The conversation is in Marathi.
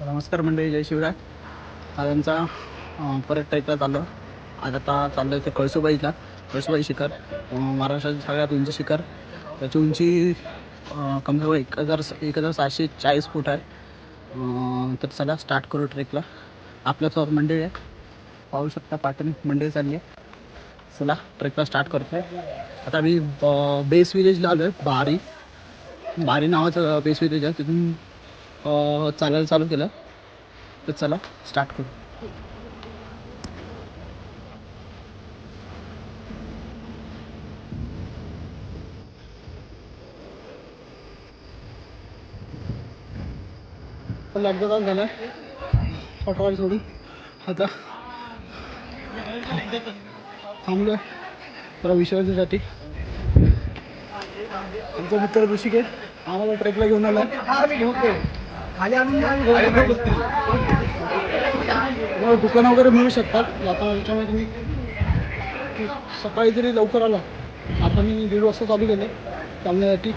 नमस्कार मंडळी जय शिवराज आज आमचा परत ट्रेकला चाललो आज आता चाललो ते कळसुबाईला कळसुबाई शिखर. अं, सगळ्यात उंच शिखर. त्याची उंची कमजोर कमी कमी एक हजार एक हजार सहाशे चाळीस फूट आहे. तर चला स्टार्ट करू ट्रेकला आपल्यासोबत मंडळी आहे. पाहू शकता पाटण मंडळी चालली आहे. चला ट्रेकला स्टार्ट करतोय. आता मी बेस विलेजला आलो आहे बारी. बारी नावाचं बेस विलेज आहे. तिथून चालायला चालू केलं. तर चला स्टार्ट करू. तर अर्धा तास झाला. पटवारी सोडून. आता थांबलोय. जरा विश्रांतीसाठी. आमचा मित्र ऋषिकेश आम्हाला ट्रेकला घेऊन आला. तुम्हाला दुकान वगैरे मिळू शकतात. आता याच्यामध्ये तुम्ही सकाळी जरी लवकर आला आता मी दीड वाजता चालू केलं चालण्यासाठी